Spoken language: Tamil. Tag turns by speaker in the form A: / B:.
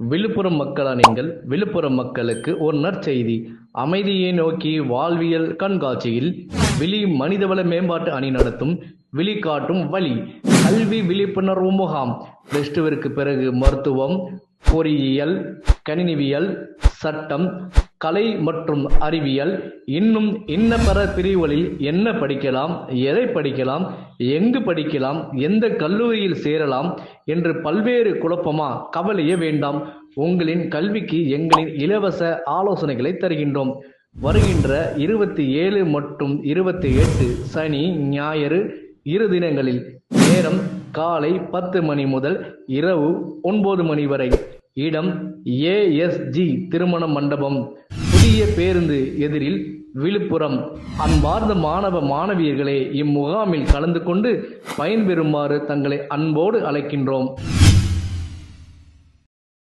A: விழுப்புரம் மக்களா நீங்கள்? விழுப்புரம் மக்களுக்கு ஒரு நற்செய்தி. அமைதியை நோக்கி வாழ்வியல் கண்காட்சியில் விழி மனிதவள மேம்பாட்டு அணி நடத்தும் விழி காட்டும் வழி கல்வி விழிப்புணர்வு முகாம். பிளஸ் பிறகு மருத்துவம் பொறியியல் கணினிவியல் சட்டம் கலை மற்றும் அறிவியல் இன்னும் இன்ன பல பிரிவுகளில் என்ன படிக்கலாம் எதை படிக்கலாம் எங்கு படிக்கலாம் எந்த கல்லூரியில் சேரலாம் என்று பல்வேறு குழப்பமா கவலைய வேண்டாம். உங்களின் கல்விக்கு எங்களின் இலவச ஆலோசனைகளை தருகின்றோம். வருகின்ற இருபத்தி ஏழு மற்றும் இருபத்தி எட்டு சனி ஞாயிறு இரு தினங்களில் நேரம் காலை பத்து மணி முதல் இரவு ஒன்பது மணி வரை. இடம் ஏஎஸ்ஜி திருமண மண்டபம். புதிய பேருந்து எதிரில் விழுப்புரம். அன்பார்ந்த மாணவ மாணவியர்களே இம்முகாமில் கலந்து கொண்டு பயன்பெறுமாறு தங்களை அன்போடு அழைக்கின்றோம்.